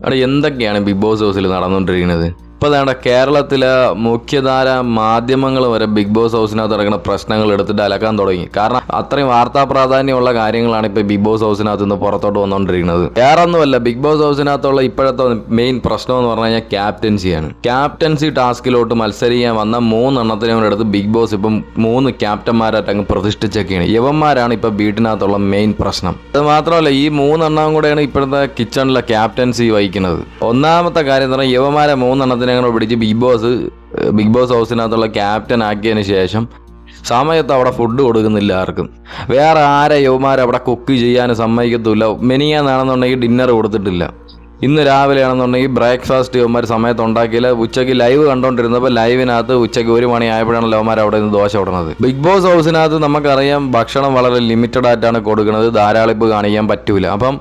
അവിടെ എന്തൊക്കെയാണ് big boss ഹൗസിൽ നടന്നുകൊണ്ടിരിക്കുന്നത് ഇപ്പോൾ വേണ്ട കേരളത്തിലെ മുഖ്യധാര മാധ്യമങ്ങൾ വരെ ബിഗ് ബോസ് ഹൗസിനകത്ത് നടക്കുന്ന പ്രശ്നങ്ങൾ എടുത്തിട്ട് അലക്കാൻ തുടങ്ങി. കാരണം അത്രയും വാർത്താ പ്രാധാന്യമുള്ള കാര്യങ്ങളാണ് ഇപ്പോൾ ബിഗ് ബോസ് ഹൗസിനകത്ത് നിന്ന് പുറത്തോട്ട് വന്നുകൊണ്ടിരിക്കുന്നത് വേറെ ഒന്നുമല്ല ബിഗ് ബോസ് ഹൗസിനകത്തുള്ള ഇപ്പോഴത്തെ മെയിൻ പ്രശ്നം എന്ന് പറഞ്ഞു കഴിഞ്ഞാൽ ക്യാപ്റ്റൻസിയാണ് ക്യാപ്റ്റൻസി ടാസ്കിലോട്ട് മത്സരിക്കാൻ വന്ന മൂന്നെണ്ണത്തിനും അടുത്ത് ബിഗ് ബോസ് ഇപ്പം മൂന്ന് ക്യാപ്റ്റന്മാരായിട്ട് അങ്ങ് പ്രതിഷ്ഠിച്ചൊക്കെയാണ്. യവന്മാരാണ് ഇപ്പം വീട്ടിനകത്തുള്ള മെയിൻ പ്രശ്നം. അത് മാത്രമല്ല ഈ മൂന്നെണ്ണം കൂടെയാണ് ഇപ്പോഴത്തെ കിച്ചണിലെ ക്യാപ്റ്റൻസി വഹിക്കുന്നത്. ഒന്നാമത്തെ കാര്യം എന്ന് പറഞ്ഞാൽ യവന്മാരെ മൂന്നെണ്ണത്തിനെ കൂടെ പിടിച്ച് ബിഗ് ബോസ് ബിഗ് ബോസ് ഹൗസിനകത്തുള്ള ക്യാപ്റ്റൻ ആക്കിയതിന് ശേഷം സമയത്ത് അവിടെ ഫുഡ് കൊടുക്കുന്നില്ല ആർക്കും. വേറെ ആരെ യുവമാർ കുക്ക് ചെയ്യാൻ സമ്മതിക്കത്തില്ല മെനിയാന്നാണെന്നുണ്ടെങ്കിൽ ഡിന്നർ കൊടുത്തിട്ടില്ല. ഇന്ന് രാവിലെയാണെന്നുണ്ടെങ്കിൽ ബ്രേക്ക്ഫാസ്റ്റ് ഇവന്മാർ സമയത്ത് ഉണ്ടാക്കിയില്ല ഉച്ചയ്ക്ക് ലൈവ് കണ്ടോണ്ടിരുന്നപ്പോൾ ലൈവിനകത്ത് ഉച്ചയ്ക്ക് ഒരു മണി ആയപ്പോഴാണ് ലവന്മാർ അവിടെ നിന്ന് ദോശ ഇടുന്നത് ബിഗ് ബോസ് ഹൗസിനകത്ത് നമുക്കറിയാം ഭക്ഷണം വളരെ ലിമിറ്റഡ് ആയിട്ടാണ് കൊടുക്കുന്നത്. ധാരാളിപ്പ് കാണിക്കാൻ പറ്റൂല. അപ്പം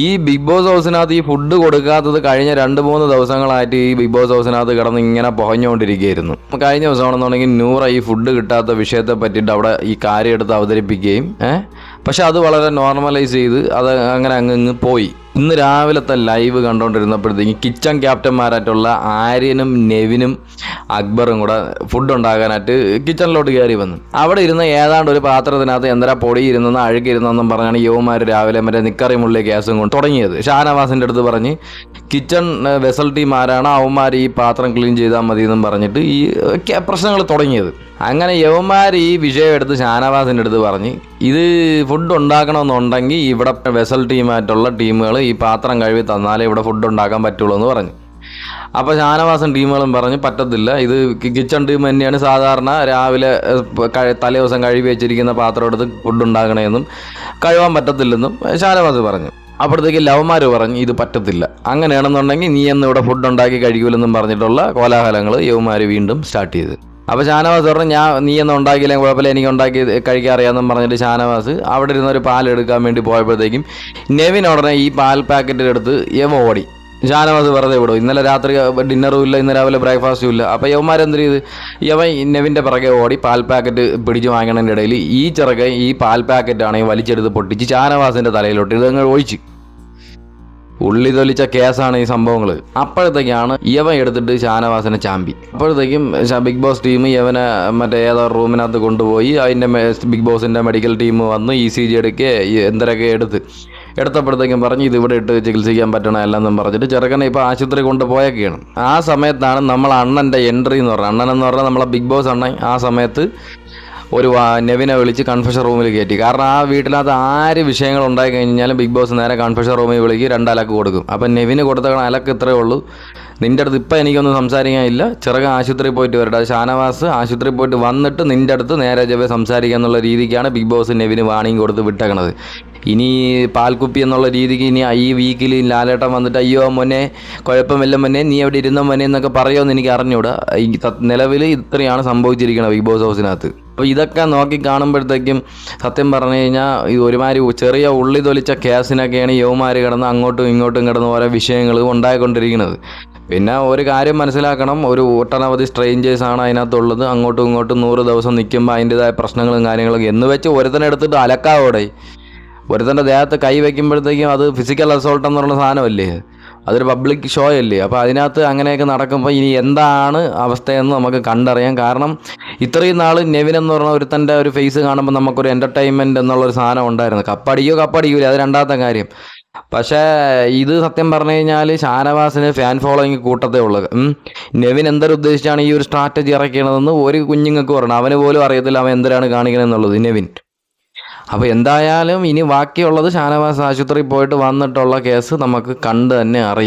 ഈ ബിഗ് ബോസ് ഹൗസിനകത്ത് ഈ ഫുഡ് കൊടുക്കാത്തത് കഴിഞ്ഞ രണ്ട് മൂന്ന് ദിവസങ്ങളായിട്ട് ഈ ബിഗ് ബോസ് ഹൗസിനകത്ത് കിടന്ന് ഇങ്ങനെ പുകഞ്ഞുകൊണ്ടിരിക്കുകയായിരുന്നു കഴിഞ്ഞ ദിവസമാണെന്നുണ്ടെങ്കിൽ നൂറ ഈ ഫുഡ് കിട്ടാത്ത വിഷയത്തെ പറ്റിയിട്ട് അവിടെ ഈ കാര്യം എടുത്ത് അവതരിപ്പിക്കുകയും പക്ഷെ അത് വളരെ നോർമലൈസ് ചെയ്ത് അത് അങ്ങനെ അങ്ങ് ഇങ്ങ് പോയി. ഇന്ന് രാവിലത്തെ ലൈവ് കണ്ടുകൊണ്ടിരുന്നപ്പോഴത്തേക്ക് കിച്ചൺ ക്യാപ്റ്റന്മാരായിട്ടുള്ള ആര്യനും നെവിനും അക്ബറും കൂടെ ഫുഡ് ഉണ്ടാക്കാനായിട്ട് കിച്ചണിലോട്ട് കയറി വന്നു. അവിടെ ഇരുന്ന് ഏതാണ്ട് ഒരു പാത്രത്തിനകത്ത് എന്തര പൊടി ഇരുന്നെന്ന് അഴുകിയിരുന്നെന്നും പറഞ്ഞാണ് യുവമാർ രാവിലെ മറ്റേ നിക്കറി മുള്ളി ഗ്യാസും കൊണ്ട് തുടങ്ങിയത്. ഷാനവാസിന്റെ അടുത്ത് പറഞ്ഞ് കിച്ചൺ വെസൽ ടീം ആരാണ് അവന്മാർ ഈ പാത്രം ക്ലീൻ ചെയ്താൽ മതി എന്നും പറഞ്ഞിട്ട് ഈ പ്രശ്നങ്ങൾ തുടങ്ങിയത്. അങ്ങനെ യവന്മാർ ഈ വിഷയം എടുത്ത് ഷാനവാസിന്റെ അടുത്ത് പറഞ്ഞ് ഇത് ഫുഡ് ഉണ്ടാക്കണമെന്നുണ്ടെങ്കിൽ ഇവിടെ വെസൽ ടീമായിട്ടുള്ള ടീമുകൾ ഈ പാത്രം കഴുകി തന്നാലേ ഇവിടെ ഫുഡ് ഉണ്ടാക്കാൻ പറ്റുള്ളൂ എന്ന് പറഞ്ഞു. അപ്പോൾ ഷാനവാസൻ ടീമുകളും പറഞ്ഞ് പറ്റത്തില്ല ഇത് കിച്ചൺ ടീം തന്നെയാണ് സാധാരണ രാവിലെ തലേ ദിവസം കഴുകി വെച്ചിരിക്കുന്ന പാത്രം എടുത്ത് ഫുഡ് ഉണ്ടാക്കണമെന്നും കഴുകാൻ പറ്റത്തില്ലെന്നും ഷാനവാസ് പറഞ്ഞു. അപ്പോഴത്തേക്ക് ലവന്മാർ പറഞ്ഞു ഇത് പറ്റത്തില്ല. അങ്ങനെയാണെന്നുണ്ടെങ്കിൽ നീ എന്ന് ഇവിടെ ഫുഡ് ഉണ്ടാക്കി കഴിക്കൂലെന്നും പറഞ്ഞിട്ടുള്ള കോലാഹലങ്ങൾ യവന്മാർ വീണ്ടും സ്റ്റാർട്ട് ചെയ്ത്. അപ്പോൾ ഷാനവാസ് പറഞ്ഞു ഞാൻ നീ ഒന്നും ഉണ്ടാക്കിയില്ലെങ്കിൽ കുഴപ്പമില്ല എനിക്ക് ഉണ്ടാക്കി കഴിക്കാൻ അറിയാമെന്നും പറഞ്ഞിട്ട് ഷാനവാസ് അവിടെ ഇരുന്ന് ഒരു പാൽ എടുക്കാൻ വേണ്ടി പോയപ്പോഴത്തേക്കും നെവിൻ ഉടനെ ഈ പാൽ പാക്കറ്റ് എടുത്ത് യവ ഓടി. ഷാനവാസ് വെറുതെ വിടും. ഇന്നലെ രാത്രി ഡിന്നറും ഇല്ല ഇന്ന് രാവിലെ ബ്രേക്ക്ഫാസ്റ്റും ഇല്ല. അപ്പോൾ യവന്മാരെന്ത് ചെയ്ത്? യവൻ നെവിന്റെ പിറകെ ഓടി പാൽ പാക്കറ്റ് പിടിച്ച് വാങ്ങണതിന്റെ ഇടയിൽ ഈ ചെറുക്കൻ ഈ പാൽ പാക്കറ്റാണെങ്കിൽ വലിച്ചെടുത്ത് പൊട്ടിച്ച് ഷാനവാസിന്റെ തലയിലോട്ട് ഇതങ്ങ് ഒഴിച്ച്. ഉള്ളി തൊലിച്ച കേസാണ് ഈ സംഭവങ്ങൾ അപ്പോഴത്തേക്കാണ് യവൻ എടുത്തിട്ട് ഷാനവാസിനെ ചാമ്പി. അപ്പോഴത്തേക്കും ബിഗ് ബോസ് ടീം യവനെ മറ്റേ ഏതോ റൂമിനകത്ത് കൊണ്ടുപോയി അതിന്റെ ബിഗ് ബോസിന്റെ മെഡിക്കൽ ടീം വന്ന് ഇ സി ജി എടുക്കുക എന്തരൊക്കെ എടുത്ത്. എടുത്തപ്പോഴത്തേക്കും പറഞ്ഞ് ഇത് ഇവിടെ ഇട്ട് ചികിത്സിക്കാൻ പറ്റണമല്ലെന്നും പറഞ്ഞിട്ട് ചെറുക്കനെ ഇപ്പോൾ ആശുപത്രി കൊണ്ടുപോയൊക്കെയാണ് ആ സമയത്താണ് നമ്മൾ അണ്ണന്റെ എൻട്രി എന്ന് പറഞ്ഞത്. അണ്ണൻ എന്ന് പറഞ്ഞാൽ നമ്മളെ ബിഗ് ബോസ് അണ്ണൻ ആ സമയത്ത് ഒരു നെവിനെ വിളിച്ച് കൺഫഷൻ റൂമിൽ കയറ്റി കാരണം ആ വീട്ടിനകത്ത് ആര് വിഷയങ്ങൾ ഉണ്ടായി കഴിഞ്ഞാലും ബിഗ് ബോസ് നേരെ കൺഫഷൻ റൂമിൽ വിളിക്കും രണ്ട് അലക്ക് കൊടുക്കും. അപ്പം നെവിന് കൊടുത്ത അലക്ക് ഇത്രയേ ഉള്ളൂ. നിന്റെ അടുത്ത് ഇപ്പം എനിക്കൊന്നും സംസാരിക്കാനില്ല ചെറുക്കൻ ആശുപത്രിയിൽ പോയിട്ട് വരട്ടെ. ഷാനവാസ് ആശുപത്രിയിൽ പോയിട്ട് വന്നിട്ട് നിന്റെ അടുത്ത് നേരെ ജവ സംസാരിക്കുക എന്നുള്ള രീതിക്കാണ് ബിഗ് ബോസ് നെവിന് വാണിംഗ് കൊടുത്ത് വിട്ടേക്കണത്. ഇനി പാൽക്കുപ്പി എന്നുള്ള രീതിക്ക് ഇനി ഈ വീക്കിൽ ലാലേട്ടൻ വന്നിട്ട് അയ്യോ മോനെ കുഴപ്പമില്ല മോനെ നീ എവിടെ ഇരുന്ന മോനെ എന്നൊക്കെ പറയുമെന്ന് എനിക്ക് അറിഞ്ഞൂടാ നിലവിൽ ഇത്രയാണ് സംഭവിച്ചിരിക്കുന്നത് ബിഗ് ബോസ് ഹൗസിനകത്ത് അപ്പോൾ ഇതൊക്കെ നോക്കി കാണുമ്പോഴത്തേക്കും സത്യം പറഞ്ഞു കഴിഞ്ഞാൽ ഇത് ഒരുമാതിരി ചെറിയ ഉള്ളി തൊലിച്ച കേസിനൊക്കെയാണ് യവമാർ കിടന്ന് അങ്ങോട്ടും ഇങ്ങോട്ടും കിടന്ന് ഓരോ വിഷയങ്ങൾ ഉണ്ടായിക്കൊണ്ടിരിക്കുന്നത്. പിന്നെ ഒരു കാര്യം മനസ്സിലാക്കണം ഒരു ഒട്ടനവധി ആണ് അതിനകത്തുള്ളത്. അങ്ങോട്ടും ഇങ്ങോട്ടും നൂറ് ദിവസം നിൽക്കുമ്പോൾ അതിന്റെതായ പ്രശ്നങ്ങളും കാര്യങ്ങളും എന്ന് വെച്ച് ഒരുത്തനെടുത്തിട്ട് അലക്കാവോടെ? ഒരുത്തന്റെ ദേഹത്ത് കൈ വയ്ക്കുമ്പോഴത്തേക്കും അത് ഫിസിക്കൽ അസോൾട്ട് എന്നുള്ള സാധനമല്ലേ? അതൊരു പബ്ലിക് ഷോ അല്ലേ? അപ്പോൾ അതിനകത്ത് അങ്ങനെയൊക്കെ നടക്കുമ്പോൾ ഇനി എന്താണ് അവസ്ഥയെന്ന് നമുക്ക് കണ്ടറിയാം. കാരണം ഇത്രയും നാൾ നെവിൻ എന്ന് പറഞ്ഞ ഒരുത്തന്റെ ഒരു ഫേസ് കാണുമ്പോൾ നമുക്കൊരു എന്റർടൈൻമെന്റ് എന്നുള്ളൊരു സാധനം ഉണ്ടായിരുന്നു. കപ്പടിയോ കപ്പടിക്കൂല. അത് രണ്ടാമത്തെ കാര്യം. പക്ഷേ ഇത് സത്യം പറഞ്ഞു കഴിഞ്ഞാൽ ഷാനവാസിന് ഫാൻ ഫോളോയിങ് കൂട്ടത്തേ ഉള്ളത് നെവിൻ എന്തൊരു ഉദ്ദേശിച്ചാണ് ഈ ഒരു സ്ട്രാറ്റജി ഇറക്കിയതെന്ന് ഒരു കുഞ്ഞുങ്ങൾക്ക് പറഞ്ഞു അവന് പോലും അറിയത്തില്ല അവൻ എന്തിനാണ് കാണിക്കണമെന്നുള്ളത് നെവിൻ. അപ്പോൾ എന്തായാലും ഇനി ബാക്കിയുള്ളത് ഷാനവാസ് ആശുപത്രിയിൽ പോയിട്ട് വന്നിട്ടുള്ള കേസ് നമുക്ക് കണ്ട് തന്നെ അറിയാം.